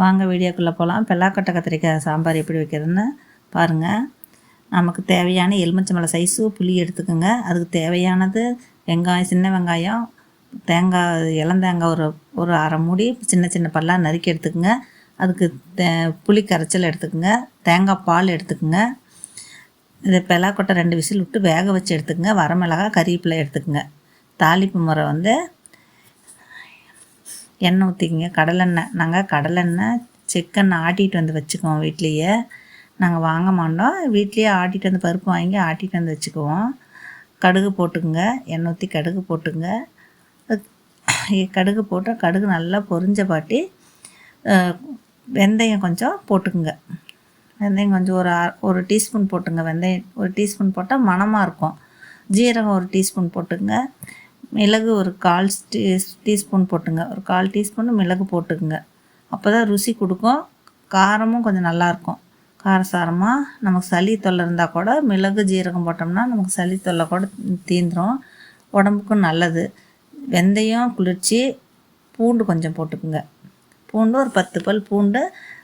வாங்க வீடியோக்குள்ளே போகலாம் பெல்லாக்கொட்டை கத்திரிக்காய் சாம்பார் எப்படி வைக்கிறதுன்னு பாருங்கள் நமக்கு தேவையான எலுமிச்சம்பழம் சைஸு புளி எடுத்துக்கோங்க. அதுக்கு தேவையானது வெங்காயம் சின்ன வெங்காயம் தேங்காய் இளந்தேங்காய் ஒரு ஒரு அரை மூடி சின்ன சின்ன பல்லாக நறுக்கி எடுத்துக்கோங்க. அதுக்கு தே புளி கரைச்சல் எடுத்துக்கோங்க. தேங்காய் பால் எடுத்துக்கோங்க. இது பெலாக்கொட்டை ரெண்டு விசில் விட்டு வேக வச்சு எடுத்துக்கோங்க. வரமிளகா கறிவேப்பிலை எடுத்துக்கோங்க. தாளிப்பு முறை வந்து எண்ணெய் ஊற்றிக்கிங்க கடலெண்ணெய் நாங்கள் கடலெண்ணெய் செக்கெண்ணெய் ஆட்டிகிட்டு வந்து வச்சுக்குவோம் வீட்லேயே. நாங்கள் வாங்க மாட்டோம். வீட்லேயே ஆட்டிகிட்டு வந்து பருப்பு வாங்கி ஆட்டிகிட்டு வந்து வச்சுக்குவோம். கடுகு போட்டுக்குங்க. எண்ணெய் ஊற்றி கடுகு போட்டுங்க கடுகு போட்டு கடுகு நல்லா பொரிஞ்ச பாட்டி வெந்தயம் கொஞ்சம் போட்டுக்குங்க. வெந்தயம் கொஞ்சம் ஒரு ஒரு டீஸ்பூன் போட்டுங்க. வெந்தயம் ஒரு டீஸ்பூன் போட்டால் மணமாக இருக்கும். ஜீரகம் ஒரு டீஸ்பூன் போட்டுங்க மிளகு ஒரு கால் டீ டீஸ்பூன் போட்டுங்க. ஒரு கால் டீஸ்பூன் மிளகு போட்டுக்குங்க. அப்போ தான் ருசி கொடுக்கும். காரமும் கொஞ்சம் நல்லாயிருக்கும். காரசாரமாக நமக்கு சளி தொல்லை இருந்தால் கூட மிளகு ஜீரகம் போட்டோம்னா நமக்கு சளி தொல்லை கூட தீந்துடும் உடம்புக்கும் நல்லது. வெந்தயம் குளிர்ச்சி பூண்டு கொஞ்சம் போட்டுக்குங்க. பூண்டு ஒரு பத்து பல் பூண்டு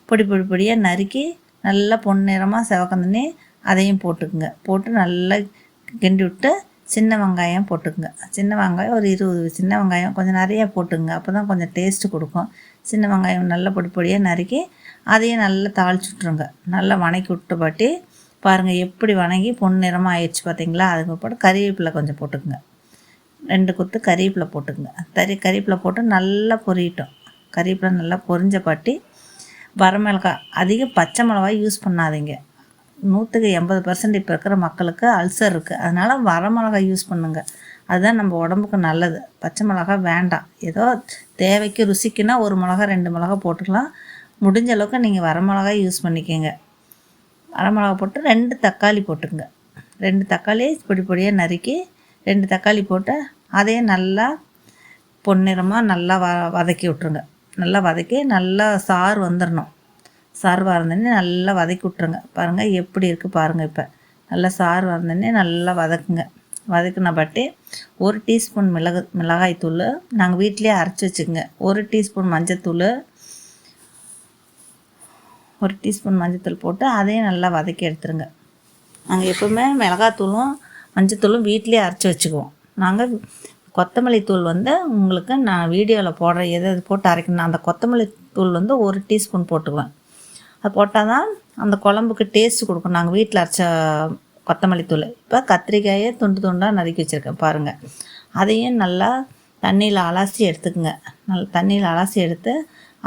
பொடி பொடி பொடியாக நறுக்கி நல்லா பொன்னிறமாக சிவக்கந்தனே அதையும் போட்டுக்குங்க. போட்டு நல்லா கிண்டி விட்டு சின்ன வெங்காயம் போட்டுக்குங்க. சின்ன வெங்காயம் ஒரு இருபது சின்ன வெங்காயம் கொஞ்சம் நிறையா போட்டுங்க அப்போ தான் கொஞ்சம் டேஸ்ட்டு கொடுக்கும். சின்ன வெங்காயம் நல்ல பொடி பொடியாக நறுக்கி அதையும் நல்லா தாளிச்சு விட்ருங்க நல்லா வணக்கி விட்டு பாட்டி பாருங்கள் எப்படி வணங்கி பொன்னிறமாக ஆயிடுச்சு பார்த்தீங்களா அதுக்கு போட்டு கறிவேப்பிலை கொஞ்சம் போட்டுக்குங்க. ரெண்டு குத்து கறிவேப்பிலை போட்டுக்குங்க. தறி கறிவேப்பிலை போட்டு நல்லா பொரியட்டும். கறிவேப்பிலை நல்லா பொரிஞ்ச பாட்டி வரமிளகாய் அதிக பச்சை மிளகாய் யூஸ் பண்ணாதீங்க. நூற்றுக்கு எண்பது பர்சன்ட் இப்போ இருக்கிற மக்களுக்கு அல்சர் இருக்குது அதனால் வரமிளகாய் யூஸ் பண்ணுங்கள் அதுதான் நம்ம உடம்புக்கு நல்லது. பச்சை மிளகா வேண்டாம். ஏதோ தேவைக்கு ருசிக்குன்னா ஒரு மிளகா ரெண்டு மிளகா போட்டுக்கலாம். முடிஞ்ச அளவுக்கு நீங்கள் வரமிளகாய் யூஸ் பண்ணிக்கோங்க. வரமிளகா போட்டு ரெண்டு தக்காளி போட்டுங்க ரெண்டு தக்காளி பொடி பொடியாக நறுக்கி ரெண்டு தக்காளி போட்டு அதையும் நல்லா பொன்னிறமாக நல்லா வ வதக்கி விட்ருங்க நல்லா வதக்கி நல்லா சாறு வந்துடணும் சாறு வறந்தோடனே நல்லா வதக்கி விட்ருங்க பாருங்கள் எப்படி இருக்குது பாருங்கள் இப்போ. நல்லா சாறு வந்தோடனே நல்லா வதக்குங்க. வதக்குன பட்டி ஒரு டீஸ்பூன் மிளகு மிளகாய் தூள் நாங்கள் வீட்லேயே அரைச்சி வச்சுக்கோங்க. ஒரு டீஸ்பூன் மஞ்சத்தூள் ஒரு டீஸ்பூன் மஞ்சத்தூள் போட்டு அதையும் நல்லா வதக்கி எடுத்துருங்க. நாங்கள் எப்போவுமே மிளகாத்தூளும் மஞ்சத்தூளும் வீட்லேயே அரைச்சி வச்சுக்குவோம். நாங்கள் கொத்தமல்லி தூள் வந்து உங்களுக்கு நான் வீடியோவில் போடுற எது எது போட்டு அரைக்கணும் அந்த கொத்தமல்லி தூள் வந்து ஒரு டீஸ்பூன் போட்டுக்குவேன். அது போட்டால் தான் அந்த குழம்புக்கு டேஸ்ட் கொடுக்கும். நாங்கள் வீட்டில் அரைச்ச கொத்தமல்லி தூள். இப்போ கத்திரிக்காயை துண்டு துண்டாக நறுக்கி வச்சுருக்கேன் பாருங்கள் அதையும் நல்லா தண்ணியில் அலசி எடுத்துக்கோங்க. நல் தண்ணியில் அலசி எடுத்து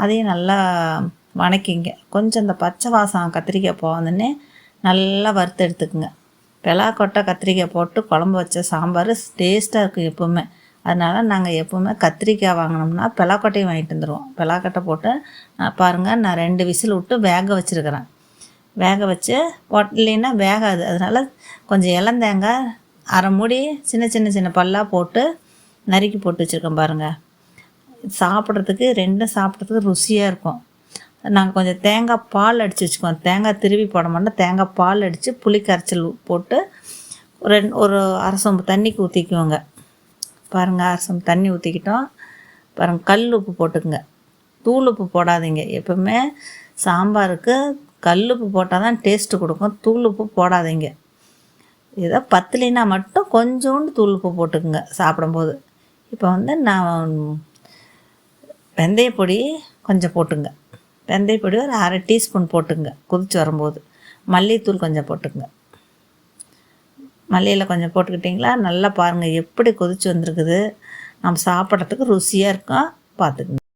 அதையும் நல்லா வணக்கிங்க. கொஞ்சம் இந்த பச்சை வாசம் கத்திரிக்காய் போவதுன்னே நல்லா வறுத்து எடுத்துக்குங்க. கொட்டை கத்திரிக்காய் போட்டு குழம்பு வச்ச சாம்பார் டேஸ்ட்டாக இருக்கும் எப்போவுமே. அதனால் நாங்கள் எப்போவுமே கத்திரிக்காய் வாங்கினோம்னா பிளாக்கொட்டையும் வாங்கிட்டு வந்துடுவோம் பிளாக்கொட்டை போட்டு பாருங்கள் நான் ரெண்டு விசில் விட்டு வேக வச்சுருக்கிறேன். வேக வச்சு போட் இல்லைன்னா வேகாது. அதனால் கொஞ்சம் இளந்தேங்காய் அரை மூடி சின்ன சின்ன சின்ன பல்லாக போட்டு நறுக்கி போட்டு வச்சுருக்கேன் பாருங்கள் சாப்பிட்றதுக்கு ரெண்டும் சாப்பிட்றதுக்கு ருசியாக இருக்கும். நாங்கள் கொஞ்சம் தேங்காய் பால் அடித்து வச்சுக்குவோம். தேங்காய் திருவி போட மாட்டோம். தேங்காய் பால் அடித்து புளி கரைச்சல் போட்டு ரெண்டு ஒரு அரை சொம்பு தண்ணிக்கு ஊற்றிக்குவோங்க பாருங்கள் அரசம் தண்ணி ஊற்றிக்கிட்டோம் பாருங்கள் கல் உப்பு போட்டுக்குங்க. தூள் உப்பு போடாதீங்க. எப்பவுமே சாம்பாருக்கு கல் உப்பு போட்டால் தான் டேஸ்ட்டு கொடுக்கும். தூள் உப்பு போடாதீங்க. ஏதோ பத்துலினா மட்டும் கொஞ்சோண்டு தூள் உப்பு போட்டுக்குங்க சாப்பிடும்போது. இப்போ வந்து நான் வெந்தயப்பொடி கொஞ்சம் போட்டுங்க வெந்தயப்பொடி ஒரு அரை டீஸ்பூன் போட்டுங்க கொதிச்சு வரும்போது. மல்லித்தூள் கொஞ்சம் போட்டுக்குங்க. மல்லியில் கொஞ்சம் போட்டுக்கிட்டிங்களா? நல்லா பாருங்கள் எப்படி கொதிச்சு வந்திருக்குது. நம்ம சாப்பிட்றதுக்கு ருசியாக இருக்கும் பார்த்துக்குங்க.